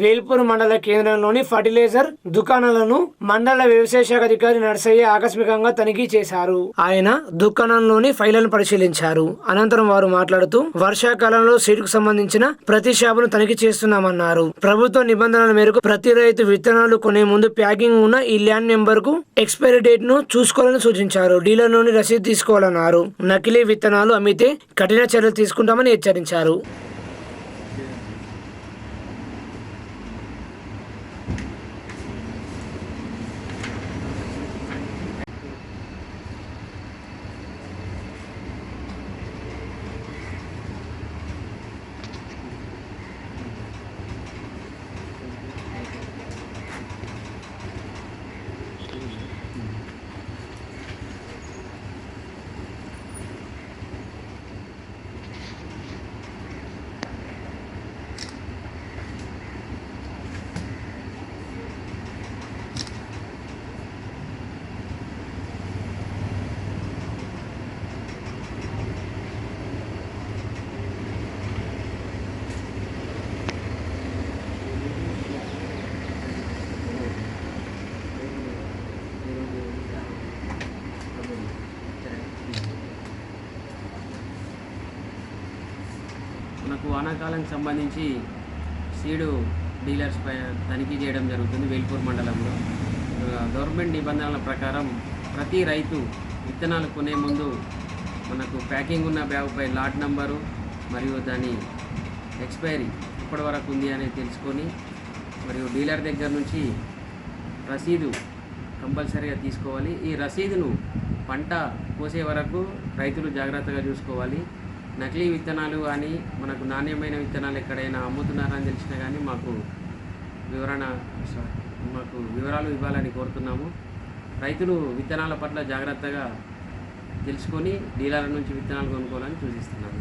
వేల్పూర్ మండల కేంద్రంలోని ఫర్టిలైజర్ దుకాణాలను మండల వ్యవసాయ శాఖ అధికారి నర్సయ్య ఆకస్మికంగా తనిఖీ చేశారు. ఆయన దుకాణంలోని ఫైళ్ళను పరిశీలించారు. అనంతరం వారు మాట్లాడుతూ వర్షాకాలంలో సీటుకు సంబంధించిన ప్రతి షాపును తనిఖీ చేస్తున్నామన్నారు. ప్రభుత్వ నిబంధనల మేరకు ప్రతి రైతు విత్తనాలు కొనే ముందు ప్యాకింగ్ ఉన్న ఈ ల్యాండ్ నెంబర్కు ఎక్స్పైరీ డేట్ను చూసుకోవాలని సూచించారు. డీలర్ నుండి రసీదు తీసుకోవాలన్నారు. నకిలీ విత్తనాలు అమ్మితే కఠిన చర్యలు తీసుకుంటామని హెచ్చరించారు. మనకు వానాకాలానికి సంబంధించి సీడు డీలర్స్ పై తనిఖీ చేయడం జరుగుతుంది వేల్పూర్ మండలంలో. గవర్నమెంట్ నిబంధనల ప్రకారం ప్రతి రైతు విత్తనాలు కొనే ముందు మనకు ప్యాకింగ్ ఉన్న బ్యాగుపై లాట్ నంబరు మరియు దాని ఎక్స్పైరీ ఇప్పటి వరకు ఉంది అనేది తెలుసుకొని మరియు డీలర్ దగ్గర నుంచి రసీదు కంపల్సరీగా తీసుకోవాలి. ఈ రసీదును పంట కోసే వరకు రైతులు జాగ్రత్తగా చూసుకోవాలి. నకిలీ విత్తనాలు కానీ మనకు నాణ్యమైన విత్తనాలు ఎక్కడైనా అమ్ముతున్నారని తెలిసినా కానీ మాకు వివరణ మాకు వివరాలు ఇవ్వాలని కోరుతున్నాము. రైతులు విత్తనాల పట్ల జాగ్రత్తగా తెలుసుకొని డీలర్ల నుంచి విత్తనాలు కొనుక్కోవాలని సూచిస్తున్నాము.